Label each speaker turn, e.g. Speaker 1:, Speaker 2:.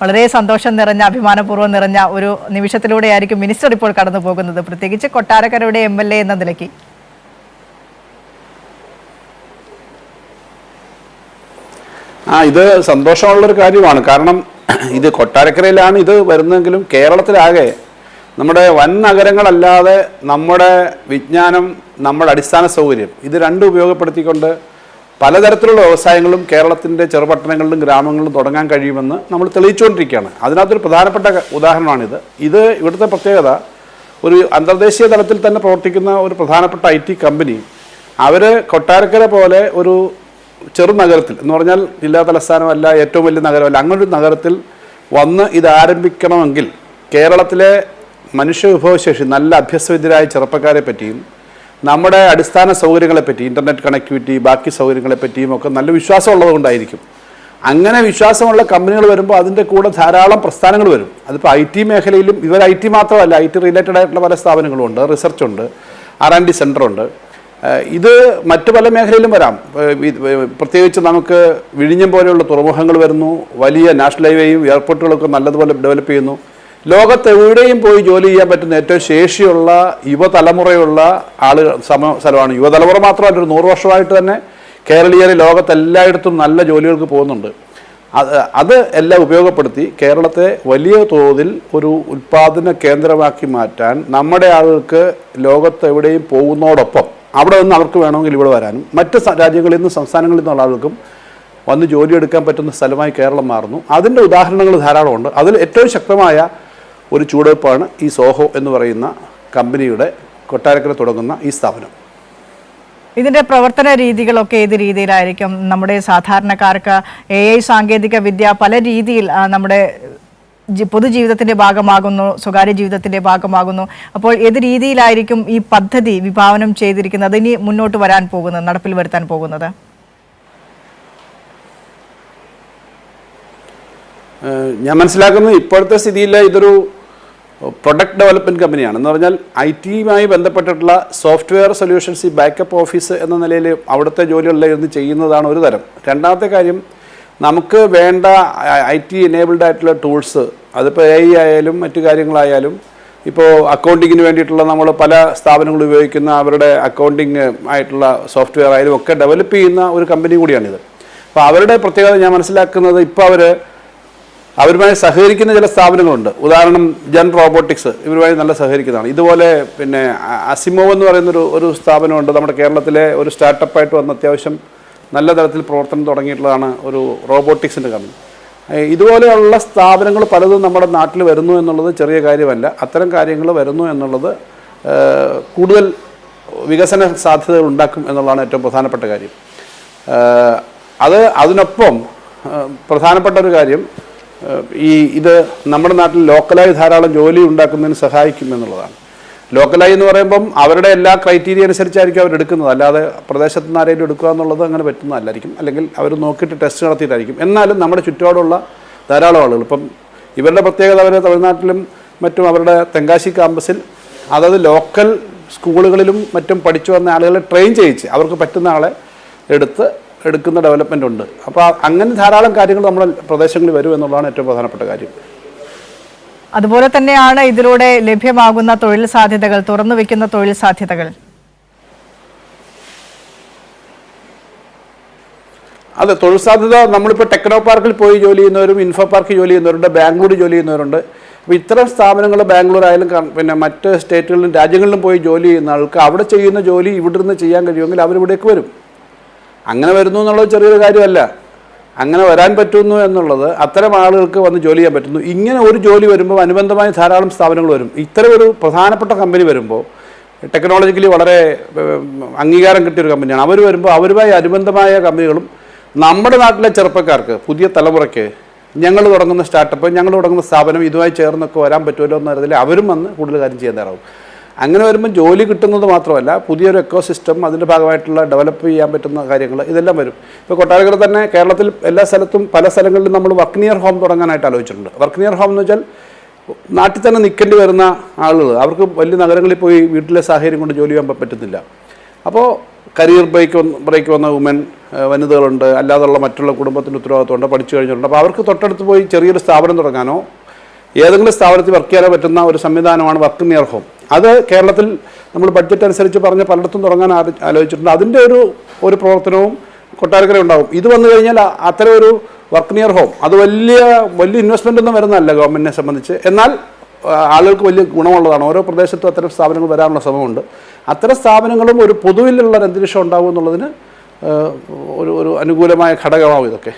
Speaker 1: വളരെ സന്തോഷം നിറഞ്ഞ അഭിമാനപൂർവം നിറഞ്ഞ ഒരു നിമിഷത്തിലൂടെയായിരിക്കും മിനിസ്റ്റർ ഇപ്പോൾ കടന്നു പോകുന്നത്. പ്രത്യേകിച്ച് കൊട്ടാരക്കരയുടെ എം എൽ എ എന്ന നിലയ്ക്ക്.
Speaker 2: ആ ഇത് സന്തോഷമുള്ളൊരു കാര്യമാണ്. കാരണം ഇത് കൊട്ടാരക്കരയിലാണ് ഇത് വരുന്നതെങ്കിലും കേരളത്തിലാകെ നമ്മുടെ വൻ നഗരങ്ങളല്ലാതെ നമ്മുടെ വിജ്ഞാനം നമ്മുടെ അടിസ്ഥാന സൗകര്യം ഇത് രണ്ടും ഉപയോഗപ്പെടുത്തിക്കൊണ്ട് പലതരത്തിലുള്ള വ്യവസായങ്ങളും കേരളത്തിന്റെ ചെറുപട്ടണങ്ങളിലും ഗ്രാമങ്ങളിലും തുടങ്ങാൻ കഴിയുമെന്ന് നമ്മൾ തെളിയിച്ചുകൊണ്ടിരിക്കുകയാണ്. അതിനകത്തൊരു പ്രധാനപ്പെട്ട ഉദാഹരണമാണിത്. ഇത് ഇവിടുത്തെ പ്രത്യേകത ഒരു അന്തർദേശീയ തലത്തിൽ തന്നെ പ്രവർത്തിക്കുന്ന ഒരു പ്രധാനപ്പെട്ട ഐ ടി കമ്പനി അവർ കൊട്ടാരക്കര പോലെ ഒരു ചെറു നഗരത്തിൽ എന്ന് പറഞ്ഞാൽ ജില്ലാ തലസ്ഥാനമല്ല ഏറ്റവും വലിയ നഗരമല്ല അങ്ങനൊരു നഗരത്തിൽ വന്ന് ഇത് ആരംഭിക്കണമെങ്കിൽ കേരളത്തിലെ മനുഷ്യ വിഭവശേഷി നല്ല അഭ്യസ്തവിദ്യരായ ചെറുപ്പക്കാരെ പറ്റിയും നമ്മുടെ അടിസ്ഥാന സൗകര്യങ്ങളെപ്പറ്റി ഇന്റർനെറ്റ് കണക്ടിവിറ്റി ബാക്കി സൗകര്യങ്ങളെപ്പറ്റിയും ഒക്കെ നല്ല വിശ്വാസമുള്ളത് കൊണ്ടായിരിക്കും. അങ്ങനെ വിശ്വാസമുള്ള കമ്പനികൾ വരുമ്പോൾ അതിന്റെ കൂടെ ധാരാളം പ്രസ്ഥാനങ്ങൾ വരും. അതിപ്പോൾ ഐ ടി മേഖലയിലും ഇവർ ഐ ടി മാത്രമല്ല ഐ ടി റിലേറ്റഡ് ആയിട്ടുള്ള പല സ്ഥാപനങ്ങളും ഉണ്ട്. റിസർച്ച് ഉണ്ട്. ആർ ആൻഡ് ഡി സെന്റർ ഉണ്ട്. ഇത് മറ്റു പല മേഖലയിലും വരാം. പ്രത്യേകിച്ച് നമുക്ക് വിഴിഞ്ഞം പോലെയുള്ള തുറമുഖങ്ങൾ വരുന്നു. വലിയ നാഷണൽ ഹൈവേയും എയർപോർട്ടുകളൊക്കെ നല്ലതുപോലെ ഡെവലപ്പ് ചെയ്യുന്നു. ലോകത്ത് എവിടെയും പോയി ജോലി ചെയ്യാൻ പറ്റുന്ന ഏറ്റവും ശേഷിയുള്ള യുവതലമുറയുള്ള ആളുകൾ സമ സ്ഥലമാണ്. യുവതലമുറ മാത്രമല്ല ഒരു നൂറ് വർഷമായിട്ട് തന്നെ കേരളീയർ ലോകത്തെല്ലായിടത്തും നല്ല ജോലികൾക്ക് പോകുന്നുണ്ട്. അത് അത് എല്ലാം ഉപയോഗപ്പെടുത്തി കേരളത്തെ വലിയ തോതിൽ ഒരു ഉൽപാദന കേന്ദ്രമാക്കി മാറ്റാൻ നമ്മുടെ ആളുകൾക്ക് ലോകത്തെവിടെയും പോകുന്നതോടൊപ്പം അവിടെ നിന്ന് അവർക്ക് വേണമെങ്കിൽ ഇവിടെ വരാനും മറ്റ് രാജ്യങ്ങളിൽ നിന്നും സംസ്ഥാനങ്ങളിൽ നിന്നുള്ള ആളുകൾക്കും വന്ന് ജോലിയെടുക്കാൻ പറ്റുന്ന സ്ഥലമായി കേരളം മാറുന്നു. അതിന്റെ ഉദാഹരണങ്ങൾ ധാരാളമുണ്ട്. അതിൽ ഏറ്റവും ശക്തമായ ഒരു ചുവടുവെപ്പാണ് ഈ സോഹോ എന്ന് പറയുന്ന കമ്പനിയുടെ കൊട്ടാരക്കര തുടങ്ങുന്ന ഈ സ്ഥാപനം.
Speaker 1: ഇതിന്റെ പ്രവർത്തന രീതികളൊക്കെ ഏത് രീതിയിലായിരിക്കും? നമ്മുടെ സാധാരണക്കാർക്ക് എ ഐ സാങ്കേതിക വിദ്യ പല രീതിയിൽ നമ്മുടെ പൊതുജീവിതത്തിന്റെ ഭാഗമാകുന്നു സ്വകാര്യ ജീവിതത്തിന്റെ ഭാഗമാകുന്നു. അപ്പോൾ ഏത് രീതിയിലായിരിക്കും ഈ പദ്ധതി വിഭാവനം ചെയ്തിരിക്കുന്നത്? ഇനി മുന്നോട്ട് വരാൻ പോകുന്നത് നടപ്പിൽ വരുത്താൻ പോകുന്നത്.
Speaker 2: ഞാൻ മനസ്സിലാക്കുന്നത് ഇപ്പോഴത്തെ സ്ഥിതിയിൽ ഇതൊരു പ്രൊഡക്റ്റ് ഡെവലപ്മെന്റ് കമ്പനിയാണ്. എന്ന് പറഞ്ഞാൽ ഐ ടിയുമായി ബന്ധപ്പെട്ടിട്ടുള്ള സോഫ്റ്റ്വെയർ സൊല്യൂഷൻസ് ഈ ബാക്കപ്പ് ഓഫീസ് എന്ന നിലയിൽ അവിടുത്തെ ജോലികളിൽ ഇരുന്ന് ചെയ്യുന്നതാണ് ഒരു തരം. രണ്ടാമത്തെ കാര്യം നമുക്ക് വേണ്ട ഐ ടി എനേബിൾഡ് ആയിട്ടുള്ള ടൂൾസ് അതിപ്പോൾ എ ഐ ആയാലും മറ്റു കാര്യങ്ങളായാലും ഇപ്പോൾ അക്കൗണ്ടിങ്ങിന് വേണ്ടിയിട്ടുള്ള നമ്മൾ പല സ്ഥാപനങ്ങൾ ഉപയോഗിക്കുന്ന അവരുടെ അക്കൗണ്ടിങ് ആയിട്ടുള്ള സോഫ്റ്റ്വെയർ ആയാലും ഒക്കെ ഡെവലപ്പ് ചെയ്യുന്ന ഒരു കമ്പനി കൂടിയാണിത്. അപ്പോൾ അവരുടെ പ്രത്യേകത ഞാൻ മനസ്സിലാക്കുന്നത് ഇപ്പോൾ അവർ അവരുമായി സഹകരിക്കുന്ന ചില സ്ഥാപനങ്ങളുണ്ട്. ഉദാഹരണം ജൻ റോബോട്ടിക്സ് ഇവരുമായി നല്ല സഹകരിക്കുന്നതാണ്. ഇതുപോലെ പിന്നെ അസിമോ അസിമോവ് എന്ന് പറയുന്നൊരു ഒരു സ്ഥാപനമുണ്ട്. നമ്മുടെ കേരളത്തിലെ ഒരു സ്റ്റാർട്ടപ്പായിട്ട് വന്ന അത്യാവശ്യം നല്ല തരത്തിൽ പ്രവർത്തനം തുടങ്ങിയിട്ടുള്ളതാണ് ഒരു റോബോട്ടിക്സിന്റെ കമ്പനി. ഇതുപോലെയുള്ള സ്ഥാപനങ്ങൾ പലതും നമ്മുടെ നാട്ടിൽ വരുന്നു എന്നുള്ളത് ചെറിയ കാര്യമല്ല. അത്തരം കാര്യങ്ങൾ വരുന്നു എന്നുള്ളത് കൂടുതൽ വികസന സാധ്യതകൾ ഉണ്ടാക്കും എന്നുള്ളതാണ് ഏറ്റവും പ്രധാനപ്പെട്ട കാര്യം. അത് അതിനൊപ്പം പ്രധാനപ്പെട്ട ഒരു കാര്യം ഈ ഇത് നമ്മുടെ നാട്ടിൽ ലോക്കലായി ധാരാളം ജോലി ഉണ്ടാക്കുന്നതിന് സഹായിക്കും എന്നുള്ളതാണ് ലോക്കലായി എന്ന് പറയുമ്പം അവരുടെ എല്ലാ ക്രൈറ്റീരിയ അനുസരിച്ചായിരിക്കും അവരെടുക്കുന്നത് അല്ലാതെ പ്രദേശത്ത് നിന്ന് ആരെങ്കിലും എടുക്കുക എന്നുള്ളത് അങ്ങനെ പറ്റുന്നതല്ലായിരിക്കും. അല്ലെങ്കിൽ അവർ നോക്കിയിട്ട് ടെസ്റ്റ് നടത്തിയിട്ടായിരിക്കും എന്നാലും നമ്മുടെ ചുറ്റുപാടുള്ള ധാരാളം ആളുകൾ ഇപ്പം ഇവരുടെ പ്രത്യേകത അവർ തമിഴ്നാട്ടിലും മറ്റും അവരുടെ തെങ്കാശി ക്യാമ്പസിൽ അതായത് ലോക്കൽ സ്കൂളുകളിലും മറ്റും പഠിച്ചു വന്ന ആളുകളെ ട്രെയിൻ ചെയ്യിച്ച് അവർക്ക് പറ്റുന്ന ആളെ എടുത്ത് എടുക്കുന്ന ഡെവലപ്മെന്റ് ഉണ്ട്. അപ്പോൾ അങ്ങനെ ധാരാളം കാര്യങ്ങൾ നമ്മുടെ പ്രദേശങ്ങളിൽ വരും എന്നുള്ളതാണ് ഏറ്റവും പ്രധാനപ്പെട്ട കാര്യം.
Speaker 1: അതുപോലെ തന്നെയാണ് ഇതിലൂടെ ലഭ്യമാകുന്ന തൊഴിൽ സാധ്യതകൾ തുറന്നു വെക്കുന്ന തൊഴിൽ സാധ്യതകൾ.
Speaker 2: അതെ തൊഴിൽ സാധ്യത നമ്മളിപ്പോൾ ടെക്നോ പാർക്കിൽ പോയി ജോലി ചെയ്യുന്നവരും ഇൻഫോ പാർക്കിൽ ജോലി ചെയ്യുന്നവരുണ്ട് ബാംഗ്ലൂർ ജോലി ചെയ്യുന്നവരുണ്ട്. അപ്പോൾ ഇത്തരം സ്ഥാപനങ്ങൾ ബാംഗ്ലൂർ ആയാലും പിന്നെ മറ്റ് സ്റ്റേറ്റുകളിലും രാജ്യങ്ങളിലും പോയി ജോലി ചെയ്യുന്ന ആൾക്ക് അവിടെ ചെയ്യുന്ന ജോലി ഇവിടെ നിന്ന് ചെയ്യാൻ കഴിയുമെങ്കിൽ അവരിവിടേക്ക് വരും. അങ്ങനെ വരുന്നു എന്നുള്ളത് ചെറിയൊരു കാര്യമല്ല. അങ്ങനെ വരാൻ പറ്റുന്നു എന്നുള്ളത് അത്തരം ആളുകൾക്ക് വന്ന് ജോലി ചെയ്യാൻ പറ്റുന്നു. ഇങ്ങനെ ഒരു ജോലി വരുമ്പോൾ അനുബന്ധമായ ധാരാളം സ്ഥാപനങ്ങൾ വരും. ഇത്തരം ഒരു പ്രധാനപ്പെട്ട കമ്പനി വരുമ്പോൾ ടെക്നോളജിക്കലി വളരെ അംഗീകാരം കിട്ടിയ ഒരു കമ്പനിയാണ്. അവർ വരുമ്പോൾ അവരുമായി അനുബന്ധമായ കമ്പനികളും നമ്മുടെ നാട്ടിലെ ചെറുപ്പക്കാർക്ക് പുതിയ തലമുറയ്ക്ക് ഞങ്ങൾ തുടങ്ങുന്ന സ്റ്റാർട്ടപ്പ് ഞങ്ങൾ തുടങ്ങുന്ന സ്ഥാപനം ഇതുമായി ചേർന്നൊക്കെ വരാൻ പറ്റുമല്ലോ എന്ന തരത്തിൽ അവരും വന്ന് കൂടുതൽ കാര്യം ചെയ്യാൻ തയ്യാറാവും അങ്ങനെ വരുമ്പോൾ ജോലി കിട്ടുന്നത് മാത്രമല്ല പുതിയൊരു എക്കോ സിസ്റ്റം അതിന്റെ ഭാഗമായിട്ടുള്ള ഡെവലപ്പ് ചെയ്യാൻ പറ്റുന്ന കാര്യങ്ങൾ ഇതെല്ലാം വരും. ഇപ്പോൾ കൊട്ടാരക്കര തന്നെ കേരളത്തിൽ എല്ലാ സ്ഥലത്തും പല സ്ഥലങ്ങളിലും നമ്മൾ വർക്ക് നിയർ ഹോം തുടങ്ങാനായിട്ട് ആലോചിച്ചിട്ടുണ്ട്. വർക്ക് നിയർ ഹോം എന്ന് വെച്ചാൽ നാട്ടിൽ തന്നെ നിൽക്കേണ്ടി വരുന്ന ആളുകൾ അവർക്ക് വലിയ നഗരങ്ങളിൽ പോയി വീട്ടിലെ സാഹചര്യം കൊണ്ട് ജോലി ചെയ്യാൻ പറ്റുന്നില്ല അപ്പോൾ കരിയർ ബ്രേക്ക് വന്ന് ബ്രേക്ക് വന്ന വുമൻ വനിതകളുണ്ട്. അല്ലാതുള്ള മറ്റുള്ള കുടുംബത്തിന്റെ ഉത്തരവാദിത്തമുണ്ട് പഠിച്ചു കഴിഞ്ഞിട്ടുണ്ട് അപ്പോൾ അവർക്ക് തൊട്ടടുത്ത് പോയി ചെറിയൊരു സ്ഥാപനം തുടങ്ങാനോ ഏതെങ്കിലും സ്ഥാപനത്തിൽ വർക്ക് ചെയ്യാൻ പറ്റുന്ന ഒരു സംവിധാനമാണ് വർക്ക് നിയർ ഹോം അത് കേരളത്തിൽ നമ്മൾ ബഡ്ജറ്റ് അനുസരിച്ച് പറഞ്ഞ പലയിടത്തും തുടങ്ങാൻ ആലോചിച്ചിട്ടുണ്ട്. അതിന്റെ ഒരു ഒരു പ്രവർത്തനവും കൊട്ടാരക്കര ഉണ്ടാകും. ഇത് വന്നു കഴിഞ്ഞാൽ അത്തരം ഒരു വർക്ക് നിയർ ഹോം അത് വലിയ വലിയ ഇൻവെസ്റ്റ്മെന്റ് ഒന്നും വരുന്നതല്ല ഗവൺമെന്റിനെ സംബന്ധിച്ച്. എന്നാൽ ആളുകൾക്ക് വലിയ ഗുണമുള്ളതാണ്. ഓരോ പ്രദേശത്തും അത്തരം സ്ഥാപനങ്ങൾ വരാനുള്ള ശ്രമമുണ്ട്. അത്തരം സ്ഥാപനങ്ങളും ഒരു പൊതുവിലുള്ള അന്തരീക്ഷം ഉണ്ടാകും എന്നുള്ളതിന് ഒരു ഒരു അനുകൂലമായ ഘടകമാവും ഇതൊക്കെ.